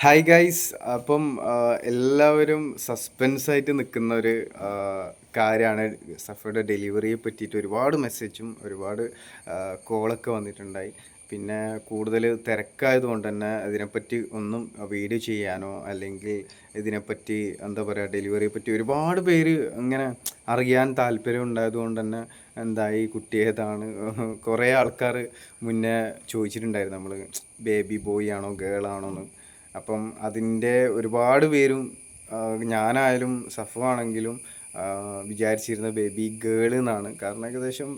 Hi guys അപ്പം എല്ലാവരും suspense ആയിട്ട് നിൽക്കുന്ന ഒരു കാര്യമാണ് സഫയുടെ ഡെലിവറിയെ പറ്റിയിട്ട് ഒരുപാട് മെസ്സേജും ഒരുപാട് കോളൊക്കെ വന്നിട്ടുണ്ടായി. പിന്നെ കൂടുതൽ തിരക്കായതുകൊണ്ട് തന്നെ ഇതിനെപ്പറ്റി ഒന്നും വീഡിയോ ചെയ്യാനോ അല്ലെങ്കിൽ ഇതിനെപ്പറ്റി എന്താ പറയുക ഡെലിവറിയെ പറ്റി ഒരുപാട് പേര് ഇങ്ങനെ അറിയാൻ താല്പര്യം ഉണ്ടായതുകൊണ്ട് തന്നെ എന്തായി കുട്ടി ഏതാണ് കുറേ ആൾക്കാർ മുന്നേ ചോദിച്ചിട്ടുണ്ടായിരുന്നു നമ്മൾ ബേബി ബോയ് ആണോ ഗേൾ ആണോ? എന്ന്. അപ്പം അതിന്റെ ഒരുപാട് പേരും ഞാനായാലും സഫു ആണെങ്കിലും വിചാരിച്ചിരുന്ന ബേബി ഗേൾ എന്നാണ്. കാരണം ഏകദേശം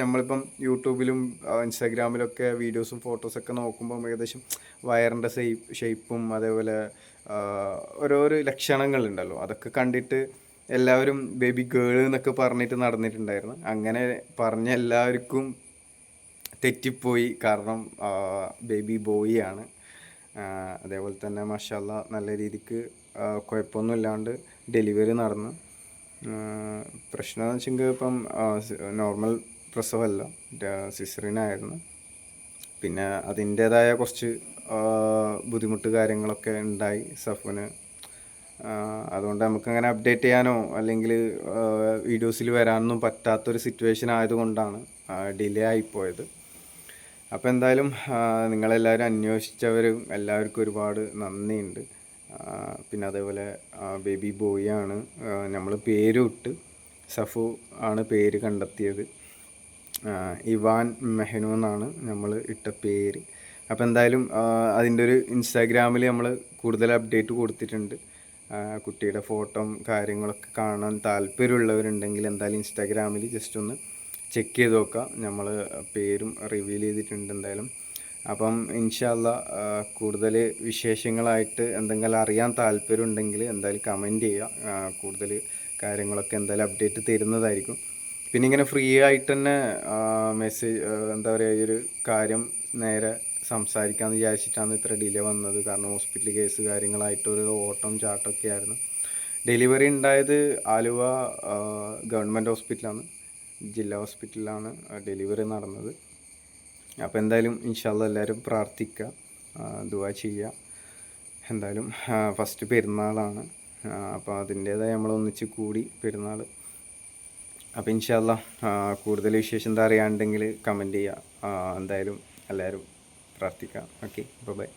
നമ്മളിപ്പം യൂട്യൂബിലും ഇൻസ്റ്റാഗ്രാമിലൊക്കെ വീഡിയോസും ഫോട്ടോസൊക്കെ നോക്കുമ്പം ഏകദേശം വയറിന്റെ ഷെയ്പ്പ് ഷെയ്പ്പും അതേപോലെ ഓരോരോ ലക്ഷണങ്ങളുണ്ടല്ലോ. അതൊക്കെ കണ്ടിട്ട് എല്ലാവരും ബേബി ഗേൾ എന്നൊക്കെ പറഞ്ഞിട്ട് നടന്നിട്ടുണ്ടായിരുന്നു. അങ്ങനെ പറഞ്ഞ എല്ലാവർക്കും തെറ്റിപ്പോയി. കാരണം ബേബി ബോയ് ആണ് അതേപോലെ തന്നെ മഷാല്ല നല്ല രീതിക്ക് കുഴപ്പമൊന്നും കുഴപ്പമൊന്നുമില്ലാണ്ട് ഡെലിവറി നടന്നു. ആ, പ്രശ്നം എന്ന് വെച്ചെങ്കിൽ ഇപ്പം നോർമൽ പ്രസവമല്ല സിസറിനായിരുന്നു. പിന്നെ അതിന്റേതായ കുറച്ച് ബുദ്ധിമുട്ട് കാര്യങ്ങളൊക്കെ ഉണ്ടായി സഫുന് ആ, അതുകൊണ്ട് നമുക്കങ്ങനെ അപ്ഡേറ്റ് ചെയ്യാനോ അല്ലെങ്കിൽ വീഡിയോസിൽ വരാനൊന്നും പറ്റാത്തൊരു സിറ്റുവേഷൻ ആയതുകൊണ്ടാണ് ഡിലേ ആയിപ്പോയത് അപ്പോൾ എന്തായാലും നിങ്ങളെല്ലാവരും അന്വേഷിച്ചവരും എല്ലാവർക്കും ഒരുപാട് നന്ദിയുണ്ട്. പിന്നെ അതേപോലെ ബേബി ബോയ് ആണ് നമ്മൾ ഇട്ട് സഫു ആണ് പേര് കണ്ടെത്തിയത്. ഇവാൻ മെഹനു എന്നാണ് നമ്മൾ ഇട്ട പേര്. അപ്പോൾ എന്തായാലും അതിന്റെ ഒരു ഇൻസ്റ്റാഗ്രാമിൽ നമ്മൾ കൂടുതൽ അപ്ഡേറ്റ് കൊടുത്തിട്ടുണ്ട്. കുട്ടിയുടെ ഫോട്ടോയും കാര്യങ്ങളൊക്കെ കാണാൻ താല്പര്യമുള്ളവരുണ്ടെങ്കിൽ എന്തായാലും ഇൻസ്റ്റാഗ്രാമിൽ ജസ്റ്റ് ഒന്ന് ചെക്ക് ചെയ്ത് നോക്കാം. നമ്മൾ പേരും റിവീൽ ചെയ്തിട്ടുണ്ട് എന്തായാലും. അപ്പം ഇൻഷാല്ല കൂടുതൽ വിശേഷങ്ങളായിട്ട് എന്തെങ്കിലും അറിയാൻ താല്പര്യം ഉണ്ടെങ്കിൽ എന്തായാലും കമന്റ് ചെയ്യുക. കൂടുതൽ കാര്യങ്ങളൊക്കെ എന്തായാലും അപ്ഡേറ്റ് തരുന്നതായിരിക്കും. പിന്നെ ഇങ്ങനെ ഫ്രീ ആയിട്ട് തന്നെ മെസ്സേജ് എന്താ പറയുക ഈ ഒരു കാര്യം നേരെ സംസാരിക്കാമെന്ന് വിചാരിച്ചിട്ടാണ് ഇത്ര ഡിലേ വന്നത്. കാരണം ഹോസ്പിറ്റൽ കേസ് കാര്യങ്ങളായിട്ട് ഒരു ഓട്ടം ചാട്ടമൊക്കെ ആയിരുന്നു. ഡെലിവറി ഉണ്ടായത് ആലുവ ഗവൺമെന്റ് ഹോസ്പിറ്റലാണ് ജില്ലാ ഹോസ്പിറ്റലിലാണ് ഡെലിവറി നടന്നത്. അപ്പോൾ എന്തായാലും ഇൻഷാല്ല എല്ലാവരും പ്രാർത്ഥിക്കുക ദുവാ ചെയ്യുക. എന്തായാലും ഫസ്റ്റ് പെരുന്നാളാണ്. അപ്പോൾ അതിന്റേതായ നമ്മൾ ഒന്നിച്ച് കൂടി പെരുന്നാൾ അപ്പോൾ ഇൻഷാല്ല കൂടുതൽ വിശേഷം എന്താ അറിയാണ്ടെങ്കിൽ കമന്റ് ചെയ്യുക. എന്തായാലും എല്ലാവരും പ്രാർത്ഥിക്കാം ഓക്കെ ബൈ